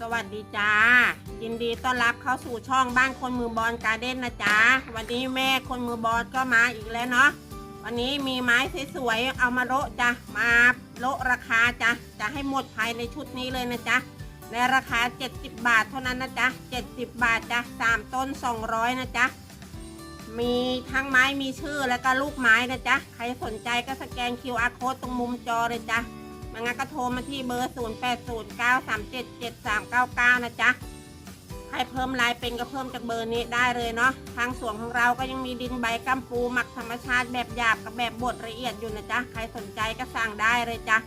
สวัสดีจ้า ยินดีต้อนรับเข้าสู่ช่องบ้านคนมือบอลการ์เด้นนะจ๊ะ วันนี้แม่คนมือบอลก็มาอีกแล้วเนาะ วันนี้มีไม้สวยๆเอามาโละจ้ะ มาโละราคาจ้ะ จะให้หมดภายในชุดนี้เลยนะจ๊ะ ในราคา 70 บาทเท่านั้นนะจ๊ะ 70 บาทจ้ะ3ต้น 200 นะจ๊ะ มีทั้งไม้มีชื่อแล้วก็ลูกไม้นะจ๊ะ ใครสนใจก็สแกน QR code ตรงมุมจอเลยจ้ะ มังั้นก็โทรมาที่เบอร์ 0809377399 นะจ๊ะให้เพิ่มลายเป็นก็เพิ่มจากเบอร์นี้ได้เลยเนาะ ทางสวนของเราก็ยังมีดินใบกัมปูหมักธรรมชาติแบบหยาบกับแบบบดละเอียดอยู่นะจ๊ะ ใครสนใจก็สั่งได้เลยจ้ะ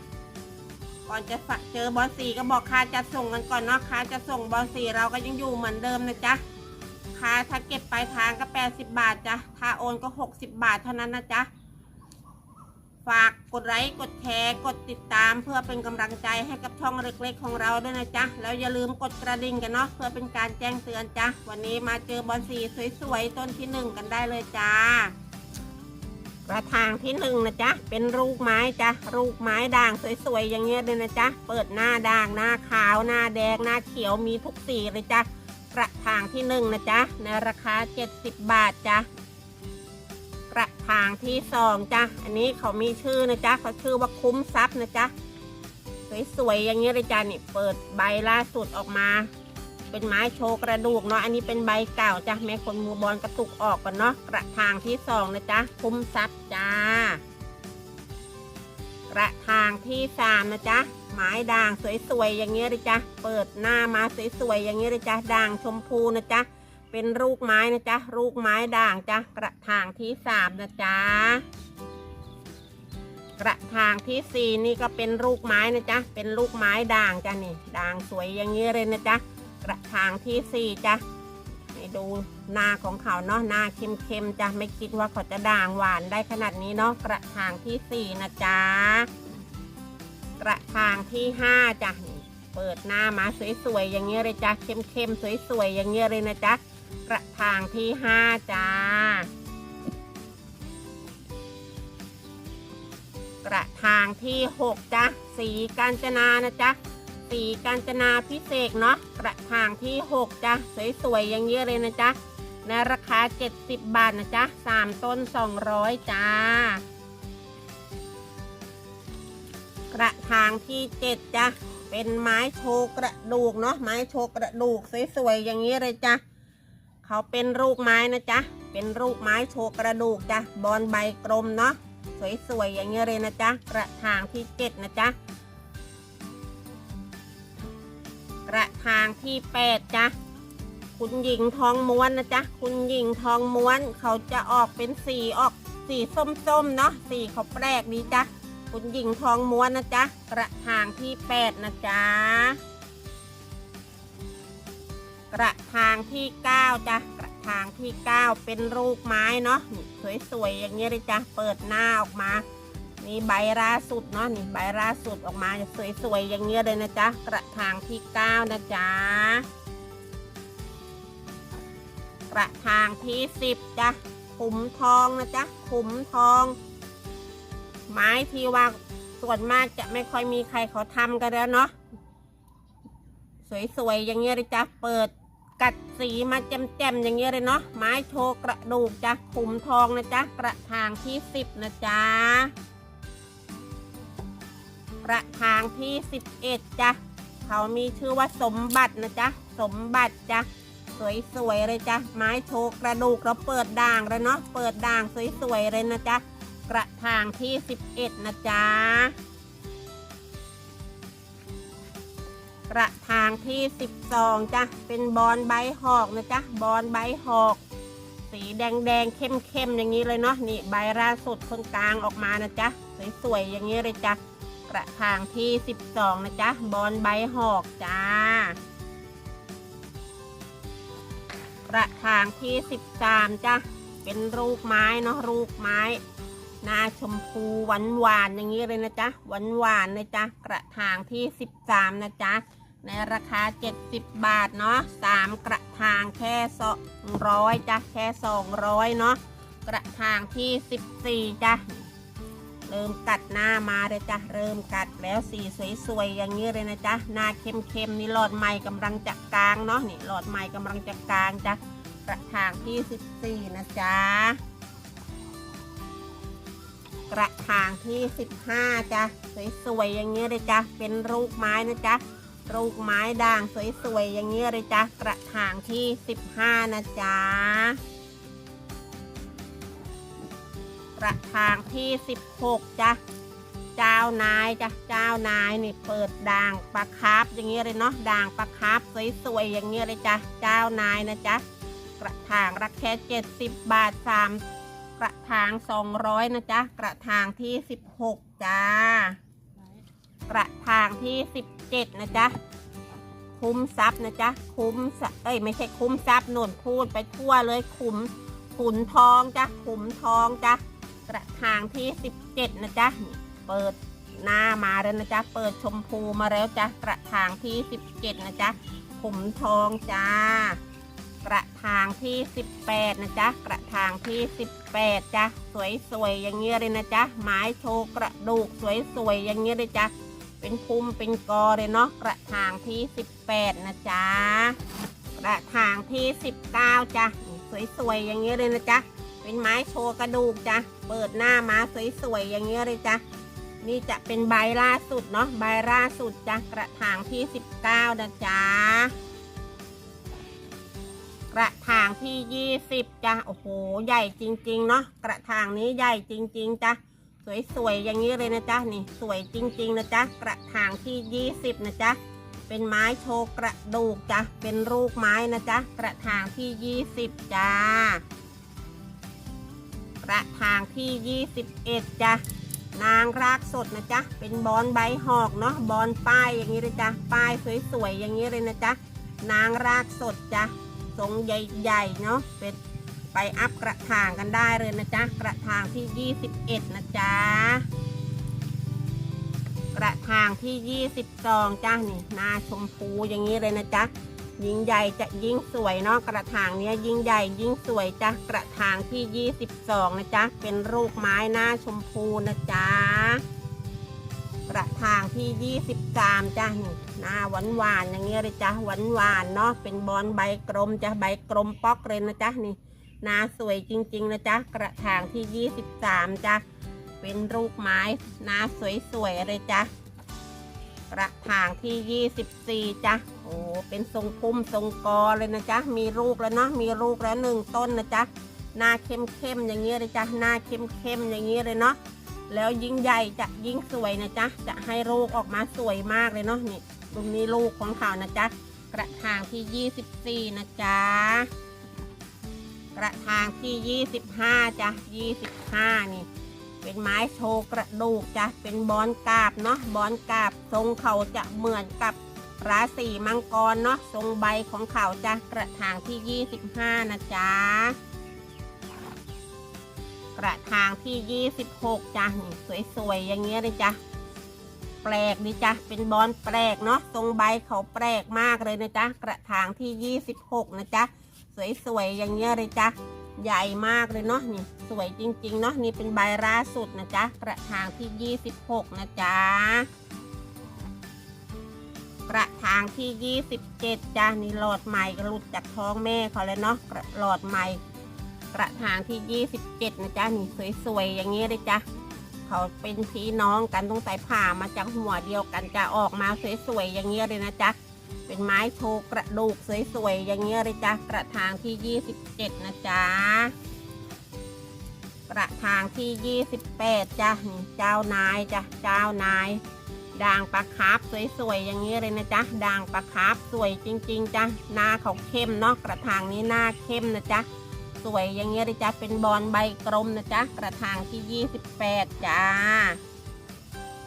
ก่อนจะเจอบอลสีก็บอกค่าจะส่งกันก่อนเนาะ ค่าจะส่งบอลสีเราก็ยังอยู่เหมือนเดิมนะจ๊ะค่าถ้าเก็บปลายทางก็ 80 บาทจ้ะถ้าโอนก็ 60 บาทเท่านั้นนะจ๊ะ ฝากกดไลค์กดแชร์ กดติดตามเพื่อเป็นกำลังใจให้กับช่องเล็กๆ ของเราด้วยนะจ๊ะ แล้วอย่าลืมกดกระดิ่งกันเนาะเพื่อเป็นการแจ้งเตือนจ้ะวันนี้มาเจอบอลสีสวยๆต้นที่หนึ่งกันได้เลยจ้ากระถางที่หนึ่งนะจ๊ะเป็นลูกไม้จ้ะลูกไม้ด่างสวยๆอย่างเงี้ยเลยนะจ๊ะเปิดหน้าด่างหน้าขาวหน้าแดงหน้าเขียวมีทุกสีเลยจ้ะกระถางที่หนึ่งนะจ๊ะในราคา 70 บาทจ้ะ กระถางที่สองจ้ะ อันนี้เขามีชื่อนะจ๊ะเขาชื่อว่าคุ้มทรัพย์นะจ๊ะ สวยๆอย่างนี้เลยจ้ะนี่เปิดใบล่าสุดออกมา เป็นไม้โชว์กระดูกเนาะ อันนี้เป็นใบเก่าจ้ะแม่คนมือบอลกระตุกออกก่อนเนาะ กระถางที่สองนะจ๊ะ คุ้มทรัพย์จ้ากระถางที่สามนะจ๊ะไม้ด่างสวยๆอย่างนี้เลยจ้ะ เปิดหน้ามาสวยๆอย่างนี้เลยจ้ะด่างชมพูนะจ๊ะ เป็นลูกไม้นะจ๊ะลูกไม้ด่างจ้ะกระถางที่สามนะจ๊ะกระถางที่สี่นี่ก็เป็นลูกไม้นะจ๊ะเป็นลูกไม้ด่างจ้ะนี่ด่างสวยอย่างนี้เลยนะจ๊ะกระถางที่สี่จ้ะให้ดูหน้าของเขาเนาะหน้าเค็มๆจ้ะไม่คิดว่าเขาจะด่างหวานได้ขนาดนี้เนาะกระถางที่สี่นะจ๊ะกระถางที่ห้าจ้ะเปิดหน้ามาสวยๆอย่างเงี้ยเลยจ้ะเข้มๆสวยๆอย่างเงี้ยเลยนะจ๊ะ กระถางที่ห้าจ้า กระถางที่หกจ้ะสีกาญจนานะจ๊ะสีกาญจนาพิเศษเนาะกระถางที่หกจ้ะสวยๆอย่างเงี้เลยนะจ๊ะในราคา 70 บาทนะจ๊ะสามต้น 200 จ้า กระถางที่เจ็ดจ้ะ เป็นไม้โชกระดูกเนาะ ไม้โชกระดูกสวยๆอย่างนี้เลยจ้ะ เขาเป็นรูปไม้นะจ๊ะ เป็นรูปไม้โชว์กระดูกจ้ะ บอลใบกลมเนาะ สวยๆ อย่างเงี้ยเลยนะจ๊ะ กระถางที่เจ็ดนะจ๊ะ กระถางที่แปดจ้ะ คุณหญิงทองม้วนนะจ๊ะ คุณหญิงทองม้วน เขาจะออกเป็นสีออกสีส้มๆ เนาะ สีเขาแปลกดีจ้ะ คุณหญิงทองม้วนนะจ๊ะ กระถางที่แปดนะจ๊ะ กระถางที่เก้าจ้ะกระถางที่เก้าเป็นรูปไม้เนาะนี่สวยๆอย่างเงี้ยเลยจ้ะเปิดหน้าออกมานี่ใบล่าสุดเนาะนี่ใบล่าสุดออกมาสวยๆอย่างเงี้ยเลยนะจ๊ะกระถางที่เก้านะจ๊ะกระถางที่สิบจ้ะขุมทองนะจ๊ะขุมทอง ไม้ที่ว่าส่วนมากจะไม่ค่อยมีใครเขาทำกันแล้วเนาะ สวยๆอย่างเงี้ยเลยจ้ะเปิดกัดสีมาแจ่มๆอย่างเงี้ยเลยเนาะไม้โชว์กระดูกจ้ะขุมทองนะจ๊ะกระถางที่สิบนะจ๊ะกระถางที่สิบเอ็ดจ้ะเขามีชื่อว่าสมบัตินะจ๊ะสมบัติจ้ะสวยๆเลยจ้ะไม้โชว์กระดูกเราเปิดด่างเลยเนาะเปิดด่างสวยๆเลยนะจ๊ะกระถางที่สิบเอ็ดนะจ๊ะ ระถางที่ 12จ้ะเป็นบอลใบหอกนะจ๊ะบอลใบหอก สีแดงแดงๆเข้มๆอย่างนี้เลยเนาะนี่ใบล่าสุดคนกลางออกมานะจ๊ะสวยๆอย่างนี้เลยจ้ะกระถางที่ 12 นะจ๊ะบอลใบหอกจ้ากระถางที่ 13จ้ะเป็นรูปไม้เนาะรูปไม้หน้าชมพูหวานหวานๆอย่างนี้เลยนะจ๊ะหวานหวานๆเลยจ้ะกระถางที่ 13 นะจ๊ะ ในราคา 70 บาทเนาะ3กระถางแค่200จ้ะแค่ 200 เนาะกระถางที่ 14จ้ะเริ่มกัดหน้ามาเลยจ้ะเริ่มกัดแล้วสีสวยๆอย่างนี้เลยนะจ๊ะหน้าเข้มๆนี่หลอดใหม่กำลังจะกลางเนาะนี่หลอดใหม่กำลังจะกลางจ้ะกระถางที่ 14 นะจ๊ะกระถางที่ 15จ้ะสวยๆอย่างนี้เลยจ้ะเป็นรูปไม้นะจ๊ะ รูปไม้ด่างสวยๆ อย่างนี้เลยจ้ะกระถางที่ 15 นะจ๊ะกระถางที่ 16จ้ะเจ้านายจ้ะเจ้านายนี่เปิดด่างปลาคาร์ฟอย่างเงี้เลยเนาะด่างปลาคาร์ฟสวยๆอย่างเงี้เลยจ้ะเจ้านายนะจ๊ะกระถางราคา70 บาท3กระถาง 200 นะจ๊ะ กระถางที่ 16 จ้า กระถางที่ 17 นะจ๊ะ คุ้มทรัพย์นะจ๊ะ คุ้มเอ้ยไม่ใช่คุ้มทรัพย์หนุนพูดไปทั่วเลยขุมขุนทองจ้ะขุมทองจ้ะกระถางที่ 17 นะจ๊ะ เปิดหน้ามาแล้วนะจ๊ะ เปิดชมพูมาแล้วจ้ะ กระถางที่ 17 นะจ๊ะขุมทองจ้ากระถางที่ 18 นะจ๊ะ กระถางที่ 18 จ้ะ สวยๆ อย่างเงี้ยเลยนะจ๊ะ ไม้โชว์กระดูกสวยๆ อย่างเงี้ยเลยจ้ะ เป็นพุ่มเป็นกอเลยเนาะกระถางที่ 18 นะจ๊ะกระถางที่ 19จ้ะสวยๆอย่างเงี้ยเลยนะจ๊ะเป็นไม้โชว์กระดูกจ้ะเปิดหน้ามาสวยๆอย่างเงี้ยเลยจ้ะนี่จะเป็นใบล่าสุดเนาะใบล่าสุดจ้ะกระถางที่ 19 นะจ๊ะกระถางที่ 20จ้ะโอ้โห ใหญ่จริง ๆ เนาะกระถางนี้ใหญ่จริง ๆจ้ะ สวยๆอย่างนี้เลยนะจ๊ะนี่สวยจริง ๆ นะจ๊ะกระถางที่ 20 นะจ๊ะเป็นไม้โชว์กระดูกจ้ะเป็นรูปไม้นะจ๊ะกระถางที่ 20จ้ากระถางที่ 21จ้ะนางรากสดนะจ๊ะเป็นบอนใบหอกเนาะบอนป้ายอย่างนี้เลยจ้ะป้ายสวยๆอย่างนี้เลยนะจ๊ะนางรากสดจ้ะทรงใหญ่ๆเนาะเป็น ไปอัพกระถางกันได้เลยนะจ๊ะ กระถางที่ 21 นะจ๊ะ กระถางที่ 22 จ้ะนี่หน้าชมพูอย่างนี้เลยนะจ๊ะ ยิ่งใหญ่จะยิ่งสวยเนาะกระถางเนี้ยยิ่งใหญ่ยิ่งสวยจ้ะกระถางที่ 22 นะจ๊ะ เป็นรูปไม้หน้าชมพูนะจ๊ะกระถางที่ 23 จ้ะนี่หน้าหวานหวานอย่างเงี้ยเลยจ้ะหวานหวานเนาะเป็นบอลใบกลมจ้ะใบกลมป๊อกเลยนะจ๊ะนี่ นาสวยจริงๆนะจ๊ะกระถางที่ 23จ้ะเป็นรูปไม้นาสวยๆเลยจ้ะกระถางที่ 24จ้ะโอ้เป็นทรงพุ่มทรงกอเลยนะจ๊ะมีลูกแล้วเนาะมีลูกแล้วหนึ่งต้นนะจ๊ะหน้าเข้มๆอย่างเงี้ยเลยจ้ะหน้าเข้มๆอย่างเงี้ยเลยเนาะแล้วยิ่งใหญ่จะยิ่งสวยนะจ๊ะจะให้ลูกออกมาสวยมากเลยเนาะนี่ตรงนี้ลูกของเขานะจ๊ะกระถางที่ 24 นะจ๊ะ กระถางที่ 25จ้ะ25 นี่ เป็นไม้โชว์กระดูกจ้ะเป็นบอนกาบเนาะบอนกาบทรงเขาจะเหมือนกับราศีมังกรเนาะทรงใบของเขาจ้ะกระถางที่ 25 นะจ๊ะกระถางที่ 26จ้ะนี่สวยๆอย่างเงี้ยเลยจ้ะแปลกดีจ้ะเป็นบอนแปลกเนาะทรงใบเขาแปลกมากเลยนะจ๊ะกระถางที่ 26 นะจ๊ะ สวยๆอย่างเงี้ยเลยจ้ะใหญ่มากเลยเนาะนี่สวยจริงๆเนาะนี่เป็นใบล่าสุดนะจ๊ะกระถางที่ 26 นะจ๊ะกระถางที่ 27จ้ะนี่หลอดใหม่ก็หลุดจากท้องแม่เขาเลยเนาะหลอดใหม่ กระถางที่ 27 นะจ๊ะนี่สวยๆอย่างนี้ยเลยจ้ะเขาเป็นพี่น้องกันตั้งแต่ผ่ามาจากหัวเดียวกันจะออกมาสวยๆอย่างนี้ยเลยนะจ๊ะ เป็นไม้โชว์กระดูกสวยๆอย่างเงี้ยเลยจ้ะกระถางที่ 27 นะจ๊ะกระถางที่ 28จ้ะนี่เจ้านายจ้ะเจ้านายด่างปลาคาร์ฟสวยๆอย่างเงี้ยเลยนะจ๊ะด่างปลาคาร์ฟสวยจริง ๆจ้ะหน้าเขาเข้มเนาะกระถางนี้หน้าเข้มนะจ๊ะสวยอย่างเงี้ยเลยจ้ะเป็นบอลใบกลมนะจ๊ะกระถางที่ 28จ้า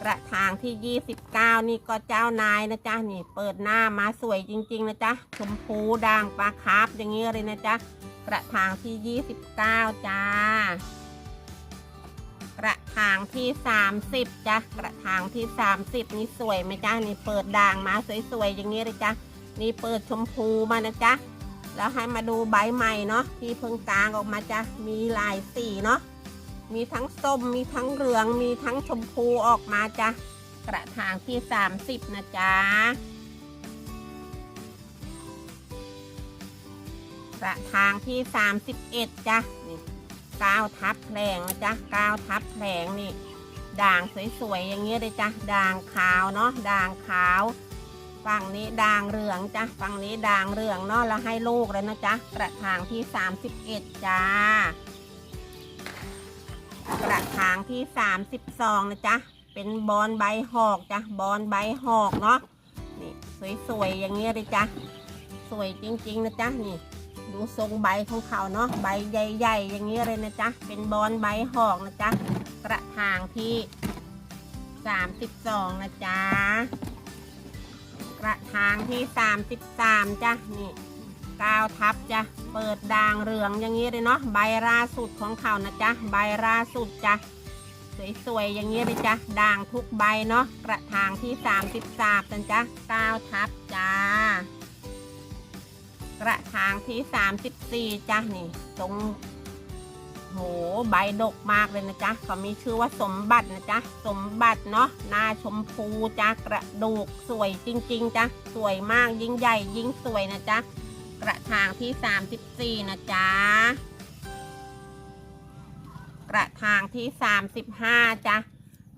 กระถางที่ 29 นี่ก็เจ้านายนะจ๊ะนี่เปิดหน้ามาสวยจริง ๆ นะจ๊ะชมพูด่างปลาคาร์ฟอย่างเงี้ยเลยนะจ๊ะกระถางที่ 29 จ้ากระถางที่ 30จ้ะกระถางที่ 30 นี่สวยไหมจ๊ะนี่เปิดด่างมาสวยๆอย่างเงี้ยเลยจ้ะนี่เปิดชมพูมานะจ๊ะแล้วให้มาดูใบใหม่เนาะที่เพิ่งกลางออกมาจ้ะมีหลายสีเนาะ มีทั้งส้ม มีทั้งเหลือง มีทั้งชมพูออกมาจ้ะ กระถางที่ 30 นะจ๊ะ กระถางที่ 31จ้ะ นี่ก้าวทับแผลงนะจ๊ะก้าวทับแผลงนี่ ด่างสวยๆอย่างเงี้ยเลยจ้ะ ด่างขาวเนาะ ด่างขาว ฝั่งนี้ด่างเหลืองจ้ะ ฝั่งนี้ด่างเหลืองเนาะ แล้วให้ลูกเลยนะจ๊ะ กระถางที่ 31จ้า กระถางที่32นะจ๊ะ เป็นบอนใบหอกจ้ะ บอนใบหอกเนาะ นี่สวยๆอย่างเงี้ยเลยจ้ะ สวยจริงๆนะจ๊ะนี่ ดูทรงใบของเขาเนาะ ใบใหญ่ๆอย่างเงี้ยเลยนะจ๊ะ เป็นบอนใบหอกนะจ๊ะ กระถางที่32นะจ๊ะ กระถางที่33จ้ะนี่ กาวทับจ้ะเปิดด่างเหลืองอย่างนี้เลยเนาะใบล่าสุดของเขานะจ๊ะใบล่าสุดจ้ะสวยๆอย่างนี้เลยจ้ะด่างทุกใบเนาะกระถางที่33นะจ๊ะกาวทับจ้ากระถางที่34จ้ะนี่ตรงโหใบดกมากเลยนะจ๊ะเขามีชื่อว่าสมบัตินะจ๊ะสมบัติเนาะหน้าชมพูจ้ะกระดูกสวยจริง ๆจ้ะสวยมากยิ่งใหญ่ยิ่งสวยนะจ๊ะ กระถางที่ 34 นะจ๊ะ กระถางที่ 35จ้ะ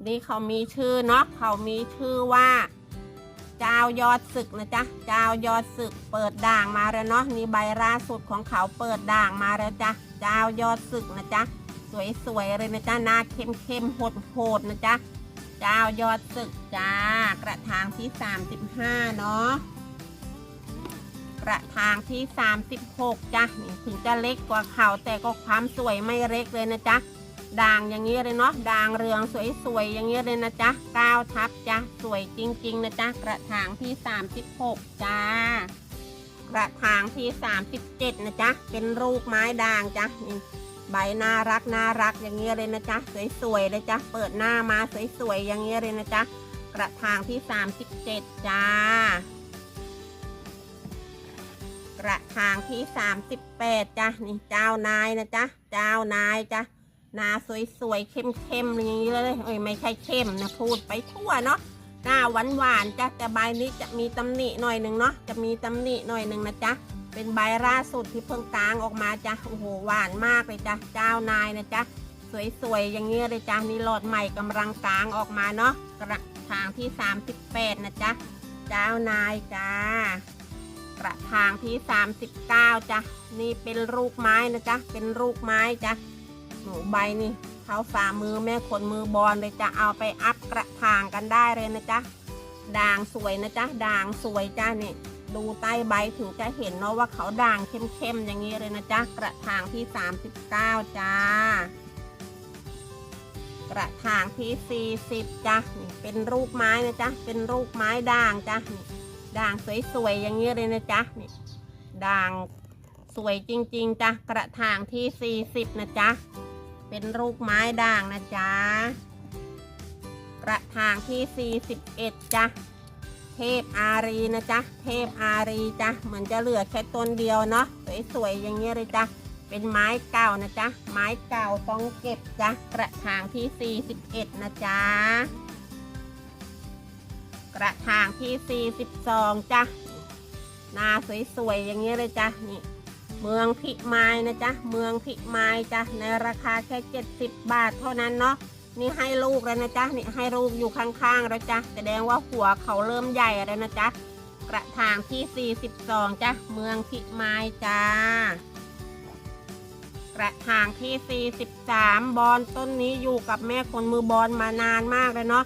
นี่เขามีชื่อเนาะเขามีชื่อว่า เจ้ายอดศึกนะจ๊ะ เจ้ายอดศึกเปิดด่างมาแล้วเนาะนี่ใบล่าสุดของเขาเปิดด่างมาแล้วจ้ะ เจ้ายอดศึกนะจ๊ะ สวยๆเลยนะจ๊ะหน้าเข้มๆโหดๆนะจ๊ะ เจ้ายอดศึกจ้ากระถางที่ 35 เนาะ กระถางที่ 36จ้ะนี่ถึงจะเล็กกว่าเขาแต่ก็ความสวยไม่เล็กเลยนะจ๊ะด่างอย่างนี้เลยเนาะด่างเรืองสวยๆอย่างนี้เลยนะจ๊ะก้าวทับจ้ะสวยจริง ๆ นะจ๊ะกระถางที่ 36จ้ากระถางที่ 37 นะจ๊ะเป็นรูปไม้ด่างจ้ะนี่ใบน่ารักน่ารักอย่างนี้เลยนะจ๊ะสวยๆเลยจ้ะเปิดหน้ามาสวยๆอย่างนี้เลยนะจ๊ะกระถางที่ 37 จ้า กระถางที่38จ้ะนี่เจ้านายนะจ๊ะเจ้านายจ้ะหน้าสวยๆเข้มๆอย่างนี้เลยเอ้ยไม่ใช่เข้มนะพูดไปทั่วเนาะหน้าหวานๆจ้ะแต่ใบนี้จะมีตำหนิหน่อยหนึ่งเนาะจะมีตำหนิหน่อยหนึ่งนะจ๊ะเป็นใบล่าสุดที่เพิ่งกลางออกมาจ้ะโอ้โหหวานมากเลยจ้ะเจ้านายนะจ๊ะสวยๆอย่างนี้เลยจ้ะนี่หลอดใหม่กำลังกลางออกมาเนาะกระถางที่ 38 นะจ๊ะเจ้านายจ้า กระถางที่ 39จ้ะนี่เป็นลูกไม้นะจ๊ะเป็นลูกไม้จ้ะหนูใบนี่เท้าฝ่ามือแม่ขนมือบอลเลยจะเอาไปอัพกระถางกันได้เลยนะจ๊ะด่างสวยนะจ๊ะด่างสวยจ้านี่ดูใต้ใบถึงจะเห็นเนาะว่าเขาด่างเข้มๆอย่างนี้เลยนะจ๊ะกระถางที่ 39จ้ากระถางที่ 40จ้ะนี่เป็นรูปไม้นะจ๊ะเป็นรูปไม้ด่างจ้ะ ด่างสวยๆอย่างนี้เลยนะจ๊ะนี่ด่างสวยจริง ๆจ้ะกระถางที่ 40 นะจ๊ะ เป็นรูปไม้ด่างนะจ๊ะ กระถางที่ 41จ้ะเทพอารีนะจ๊ะ เทพอารีจ้ะเหมือนจะเหลือแค่ต้นเดียวเนาะสวยๆอย่างเงี้เลยจ้ะ เป็นไม้เก่านะจ๊ะ ไม้เก่าต้องเก็บจ้ะ กระถางที่ 41 นะจ๊ะ กระถางที่ 42จ้ะหน้าสวยๆอย่างเงี้เลยจ้ะนี่เมืองพิมายนะจ๊ะเมืองพิมายจ้ะในราคาแค่ 70 บาทเท่านั้นเนาะนี่ให้ลูกแล้วนะจ๊ะนี่ให้ลูกอยู่ข้างๆแล้วจ้ะแสดงว่าหัวเขาเริ่มใหญ่แล้วนะจ๊ะกระถางที่ 42จ้ะเมืองพิมายจ้ากระถางที่ 43 บอนต้นนี้อยู่กับแม่คนมือบอลมานานมากเลยเนาะ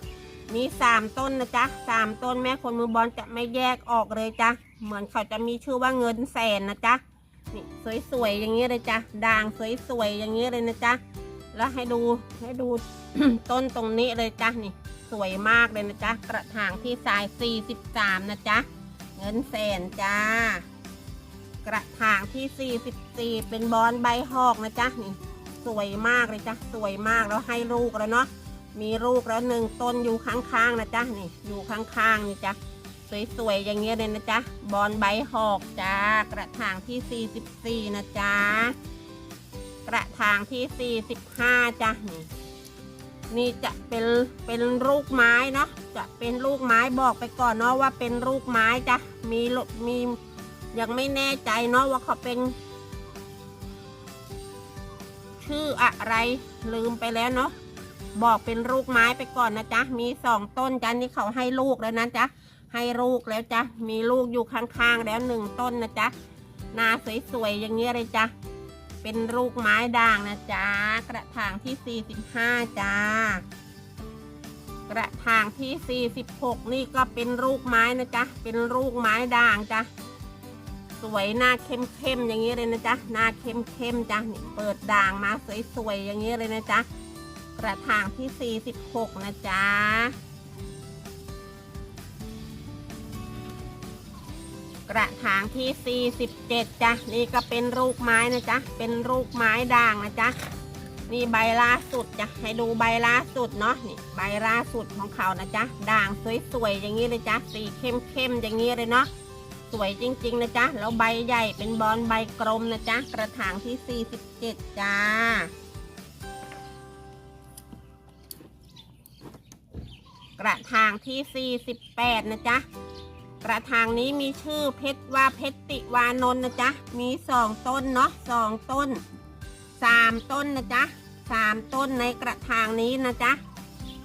มีสามต้นนะจ๊ะสามต้นแม่คนมือบอลจะไม่แยกออกเลยจ้ะเหมือนเขาจะมีชื่อว่าเงินแสนนะจ๊ะนี่สวยๆอย่างนี้เลยจ้ะด่างสวยๆอย่างนี้เลยนะจ๊ะแล้วให้ดูให้ดูต้นตรงนี้เลยจ้ะนี่ สวยมากเลยนะจ๊ะกระถางที่สาย 43 นะจ๊ะเงินแสนจ้ากระถางที่ 44 เป็นบอนใบหอกนะจ๊ะนี่ สวยมากเลยจ้ะสวยมากแล้วให้ลูกแล้วเนาะ มีลูกแล้วหนึ่งต้นอยู่ข้างๆนะจ๊ะนี่อยู่ข้างๆนี่จ้ะสวยๆอย่างเงี้ยเลยนะจ๊ะบอนใบหอกจ้ากระถางที่ 44 นะจ๊ะกระถางที่ 45จ้ะนี่นี่จะเป็นเป็นลูกไม้เนาะจะเป็นลูกไม้บอกไปก่อนเนาะว่าเป็นลูกไม้จ้ะมีมียังไม่แน่ใจเนาะว่าเขาเป็น ชื่ออะไรลืมไปแล้วเนาะ บอกเป็นลูกไม้ไปก่อนนะจ๊ะ มีสองต้นจ้ะนี่เขาให้ลูกแล้วนะจ๊ะ ให้ลูกแล้วจ้ะ มีลูกอยู่ข้างๆแล้วหนึ่งต้นนะจ๊ะหนาสวยๆอย่างเงี้ยเลยจ้ะ เป็นลูกไม้ด่างนะจ๊ะ กระถางที่ 45จ้ากระถางที่ 46 นี่ก็เป็นลูกไม้นะจ๊ะ เป็นลูกไม้ด่างจ้ะ สวยหน้าเข้มๆอย่างนี้เลยนะจ๊ะ หน้าเข้มๆจ้ะเปิดด่างมาสวยๆอย่างนี้เลยนะจ๊ะ กระถางที่ 46 นะจ๊ะ กระถางที่ 47จ้ะนี่ก็เป็นลูกไม้นะจ๊ะ เป็นลูกไม้ด่างนะจ๊ะ นี่ใบล่าสุดจ้ะ ให้ดูใบล่าสุดเนาะ นี่ใบล่าสุดของเขานะจ๊ะ ด่างสวยๆอย่างนี้เลยจ้ะ สีเข้มๆอย่างนี้เลยเนาะสวยจริง ๆ นะจ๊ะ แล้วใบใหญ่เป็นบอลใบกลมนะจ๊ะ กระถางที่ 47 จ้า กระถางที่ 48 นะจ๊ะ กระถางนี้มีชื่อเพชรว่าเพชรติวานนท์นะจ๊ะ มีสองต้นเนาะสองต้นสามต้นนะจ๊ะสามต้นในกระถางนี้นะจ๊ะ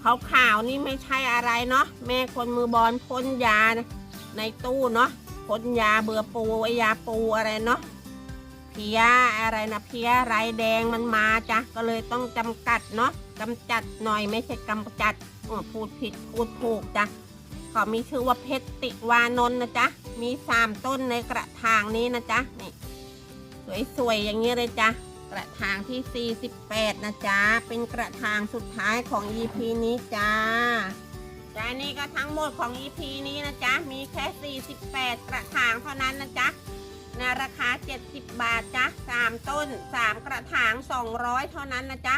ขาวขาวๆนี่ไม่ใช่อะไรเนาะแม่คนมือบอลพ่นยาในตู้เนาะพ่นยาเบื่อปูไอยาปูอะไรเนาะเพียอะไรนะเพียไรแดงมันมาจ้ะก็เลยต้องจำกัดเนาะ กำจัดหน่อยไม่ใช่กำจัดพูดผิดพูดถูกจ้ะก็มีชื่อว่าเพชรติวานนท์นะจ๊ะ มีสามต้นในกระถางนี้นะจ๊ะ นี่ สวยๆอย่างนี้เลยจ้ะ กระถางที่ 48 นะจ๊ะ เป็นกระถางสุดท้ายของ EP นี้จ้าจ้านี่ก็ทั้งหมดของ EP นี้นะจ๊ะ มีแค่ 48 กระถางเท่านั้นนะจ๊ะในราคา 70 บาทจ้ะ3ต้น 3 กระถาง 200 เท่านั้นนะจ๊ะ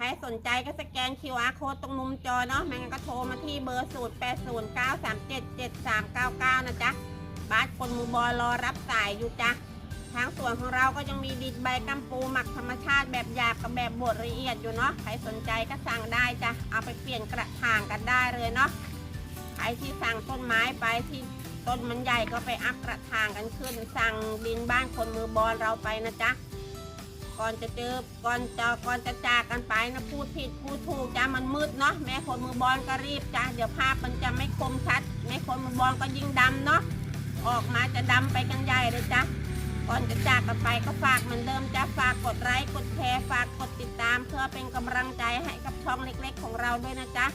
ใครสนใจก็สแกน QR code ตรงมุมจอเนาะไม่งั้นก็โทรมาที่เบอร์ 0 8 0 9 3 7 7 3 9 9 นะจ๊ะบาสคนมือบอลรอรับสายอยู่จ้ะทางส่วนของเราก็ยังมีดินใบกัมปูหมักธรรมชาติแบบหยาบกับแบบบดละเอียดอยู่เนาะใครสนใจก็สั่งได้จ้ะเอาไปเปลี่ยนกระถางกันได้เลยเนาะใครที่สั่งต้นไม้ไปที่ต้นมันใหญ่ก็ไปอัพกระถางกันขึ้น สั่งดินบ้านคนมือบอลเราไปนะจ๊ะ ก่อนจะเจอก่อนจะก่อนจะจากกันไปนะพูดผิดพูดถูกจ้ามันมืดเนาะแม่คนมือบอลก็รีบจ้าเดี๋ยวภาพมันจะไม่คมชัดแม่คนมือบอลก็ยิ่งดำเนาะออกมาจะดำไปกันใหญ่เลยจ้าก่อนจะจากกันไปก็ฝากเหมือนเดิมจ้าฝากกดไลค์กดแชร์ฝากกดติดตาม เพื่อเป็นกำลังใจให้กับช่องเล็กๆ ของเราด้วยนะจ๊ะ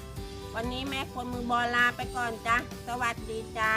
วันนี้แม่คนมือบอลลาไปก่อนจ้าสวัสดีจ้า